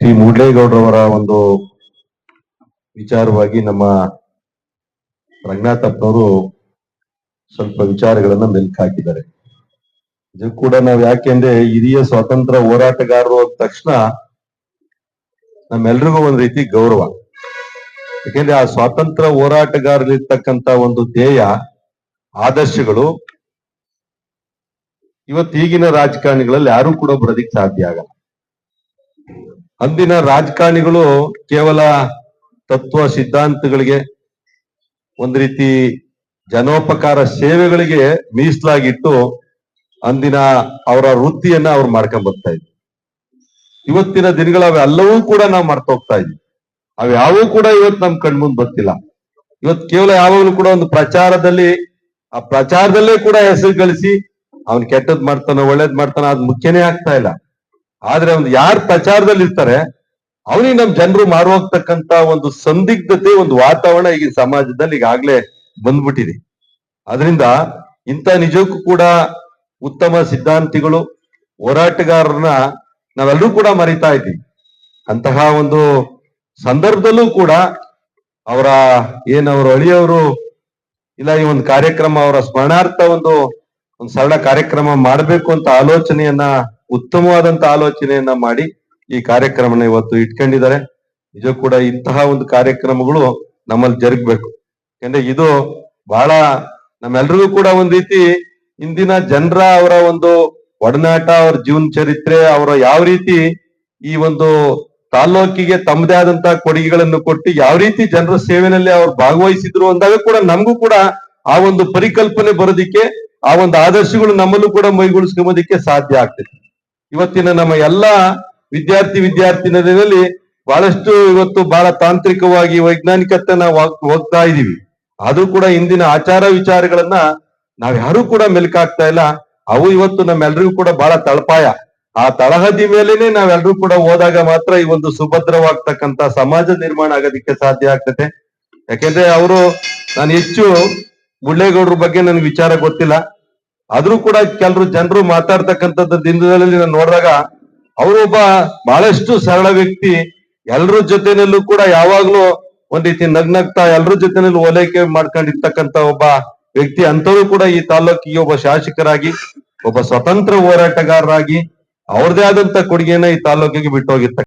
T ಮೂಡ್ಲೇಗೌಡರವರ ಒಂದು ವಿಚಾರವಾಗಿ ನಮ್ಮ ರಂಗನಾಥಪ್ಪನವರು ಸ್ವಲ್ಪ ವಿಚಾರಗಳನ್ನ ಮೆಲ್ಕ್ ಹಾಕಿದ್ದಾರೆ. ಇದು ಕೂಡ ನಾವು ಯಾಕೆಂದ್ರೆ ಹಿರಿಯ ಸ್ವಾತಂತ್ರ್ಯ ಹೋರಾಟಗಾರರು ಅಂದ ತಕ್ಷಣ ನಮ್ಮೆಲ್ರಿಗೂ ಒಂದ್ ರೀತಿ ಗೌರವ. ಯಾಕೆಂದ್ರೆ ಆ ಸ್ವಾತಂತ್ರ್ಯ ಹೋರಾಟಗಾರರಿರ್ತಕ್ಕಂತ ಒಂದು ಧ್ಯೇಯ, ಆದರ್ಶಗಳು ಇವತ್ತು ಈಗಿನ ರಾಜಕಾರಣಿಗಳಲ್ಲಿ ಯಾರು ಕೂಡ ಬರೋದಿಕ್ ಸಾಧ್ಯ ಆಗಲ್ಲ. ಅಂದಿನ ರಾಜಕಾರಣಿಗಳು ಕೇವಲ ತತ್ವ ಸಿದ್ಧಾಂತಗಳಿಗೆ, ಒಂದ್ ರೀತಿ ಜನೋಪಕಾರ ಸೇವೆಗಳಿಗೆ ಮೀಸಲಾಗಿಟ್ಟು ಅಂದಿನ ಅವರ ವೃತ್ತಿಯನ್ನ ಅವ್ರು ಮಾಡ್ಕೊಂಡ್ ಬರ್ತಾ ಇದ್ರು. ಇವತ್ತಿನ ದಿನಗಳ ಅವೆಲ್ಲವೂ ಕೂಡ ನಾವು ಮರ್ತೋಗ್ತಾ ಇದ್ವಿ. ಅವ್ಯಾವೂ ಕೂಡ ಇವತ್ತು ನಮ್ ಕಣ್ಮುಂದ್ ಬರ್ತಿಲ್ಲ. ಇವತ್ತು ಕೇವಲ ಯಾವಾಗಲೂ ಕೂಡ ಒಂದು ಪ್ರಚಾರದಲ್ಲಿ, ಆ ಪ್ರಚಾರದಲ್ಲೇ ಕೂಡ ಹೆಸರು ಗಳಿಸಿ, ಅವ್ನ್ ಕೆಟ್ಟದ್ ಮಾಡ್ತಾನ ಒಳ್ಳೇದ್ ಮಾಡ್ತಾನ ಅದ್ ಮುಖ್ಯನೇ ಆಗ್ತಾ ಇಲ್ಲ. ಆದ್ರೆ ಒಂದು ಯಾರು ಪ್ರಚಾರದಲ್ಲಿ ಇರ್ತಾರೆ ಅವನಿಗೆ ನಮ್ ಜನರು ಮಾರುವಾಗ್ತಕ್ಕಂತ ಒಂದು ಸಂದಿಗ್ಧತೆ, ಒಂದು ವಾತಾವರಣ ಈಗಿನ ಸಮಾಜದಲ್ಲಿ ಈಗಾಗ್ಲೇ ಬಂದ್ಬಿಟ್ಟಿದೆ. ಅದರಿಂದ ಇಂಥ ನಿಜಕ್ಕೂ ಕೂಡ ಉತ್ತಮ ಸಿದ್ಧಾಂತಿಗಳು, ಹೋರಾಟಗಾರರನ್ನ ನಾವೆಲ್ಲರೂ ಕೂಡ ಮರಿತಾ ಇದ್ದೀವಿ. ಅಂತಹ ಒಂದು ಸಂದರ್ಭದಲ್ಲೂ ಕೂಡ ಅವರ ಏನವರು ಅಳಿಯವರು, ಇಲ್ಲ ಈ ಒಂದು ಕಾರ್ಯಕ್ರಮ ಅವರ ಸ್ಮರಣಾರ್ಥ ಒಂದು ಒಂದು ಸರಳ ಕಾರ್ಯಕ್ರಮ ಮಾಡಬೇಕು ಅಂತ ಆಲೋಚನೆಯನ್ನ ಉತ್ತಮವಾದಂತ ಆಲೋಚನೆಯನ್ನ ಮಾಡಿ ಈ ಕಾರ್ಯಕ್ರಮನ ಇವತ್ತು ಇಟ್ಕೊಂಡಿದ್ದಾರೆ. ನಿಜ ಕೂಡ ಇಂತಹ ಒಂದು ಕಾರ್ಯಕ್ರಮಗಳು ನಮ್ಮಲ್ಲಿ ಜರುಗಬೇಕು. ಯಾಕಂದ್ರೆ ಇದು ಬಹಳ ನಮ್ಮೆಲ್ರಿಗೂ ಕೂಡ ಒಂದ್ ರೀತಿ ಇಂದಿನ ಜನರ ಅವರ ಒಂದು ಒಡನಾಟ, ಅವ್ರ ಜೀವನ ಚರಿತ್ರೆ, ಅವರ ಯಾವ ರೀತಿ ಈ ಒಂದು ತಾಲ್ಲೂಕಿಗೆ ತಮ್ಮದೇ ಆದಂತ ಕೊಡುಗೆಗಳನ್ನು ಕೊಟ್ಟು ಯಾವ ರೀತಿ ಜನರ ಸೇವೆನಲ್ಲಿ ಅವ್ರು ಭಾಗವಹಿಸಿದ್ರು ಅಂದಾಗ ಕೂಡ ನಮಗೂ ಕೂಡ ಆ ಒಂದು ಪರಿಕಲ್ಪನೆ ಬರೋದಿಕ್ಕೆ, ಆ ಒಂದು ಆದರ್ಶಗಳು ನಮ್ಮಲ್ಲೂ ಕೂಡ ಮೈಗೂಡಿಸ್ಕೊಂಬೋದಿಕ್ಕೆ ಸಾಧ್ಯ ಆಗ್ತದೆ ಇವತ್ತಿನ ನಮ್ಮ ಎಲ್ಲ ವಿದ್ಯಾರ್ಥಿ ವಿದ್ಯಾರ್ಥಿನಿಯರಲ್ಲಿ ಬಹಳಷ್ಟು ಇವತ್ತು ಬಹಳ ತಾಂತ್ರಿಕವಾಗಿ ವೈಜ್ಞಾನಿಕತೆ ಹೋಗ್ತಾ ಇದೀವಿ. ಆದ್ರೂ ಕೂಡ ಇಂದಿನ ಆಚಾರ ವಿಚಾರಗಳನ್ನ ನಾವ್ ಯಾರು ಕೂಡ ಮೆಲ್ಕಾಗ್ತಾ ಇಲ್ಲ. ಅವು ಇವತ್ತು ನಮ್ಮೆಲ್ರಿಗೂ ಕೂಡ ಬಹಳ ತಳಪಾಯ. ಆ ತಳಹದಿ ಮೇಲೇನೆ ನಾವೆಲ್ಲರೂ ಕೂಡ ಹೋದಾಗ ಮಾತ್ರ ಈ ಒಂದು ಸುಭದ್ರವಾಗ್ತಕ್ಕಂತ ಸಮಾಜ ನಿರ್ಮಾಣ ಆಗೋದಿಕ್ಕೆ ಸಾಧ್ಯ ಆಗ್ತದೆ. ಯಾಕೆಂದ್ರೆ ಅವರು ನಾನು ಹೆಚ್ಚು ಮುಳ್ಳೇಗೌಡ್ರ ಬಗ್ಗೆ ನನ್ಗೆ ವಿಚಾರ ಗೊತ್ತಿಲ್ಲ. ಆದ್ರೂ ಕೂಡ ಕೆಲರು ಜನರು ಮಾತಾಡ್ತಕ್ಕಂಥದ್ದು ದಿನದಲ್ಲಿ ನಾನು ನೋಡಿದಾಗ ಅವರೊಬ್ಬ ಬಹಳಷ್ಟು ಸರಳ ವ್ಯಕ್ತಿ, ಎಲ್ರ ಜೊತೆನಲ್ಲೂ ಕೂಡ ಯಾವಾಗ್ಲೂ ಒಂದ್ ರೀತಿ ನಗ್ನಗ್ತಾ, ಎಲ್ರ ಜೊತೆನಲ್ಲೂ ಓಲೈಕೆ ಮಾಡ್ಕೊಂಡಿರ್ತಕ್ಕಂತ ಒಬ್ಬ ವ್ಯಕ್ತಿ. ಅಂತವರು ಕೂಡ ಈ ತಾಲೂಕಿಗೆ ಒಬ್ಬ ಶಾಸಕರಾಗಿ, ಒಬ್ಬ ಸ್ವತಂತ್ರ ಹೋರಾಟಗಾರರಾಗಿ ಅವ್ರದೇ ಆದಂತ ಕೊಡುಗೆಯನ್ನ ಈ ತಾಲೂಕಿಗೆ ಬಿಟ್ಟು ಹೋಗಿರ್ತಕ್ಕ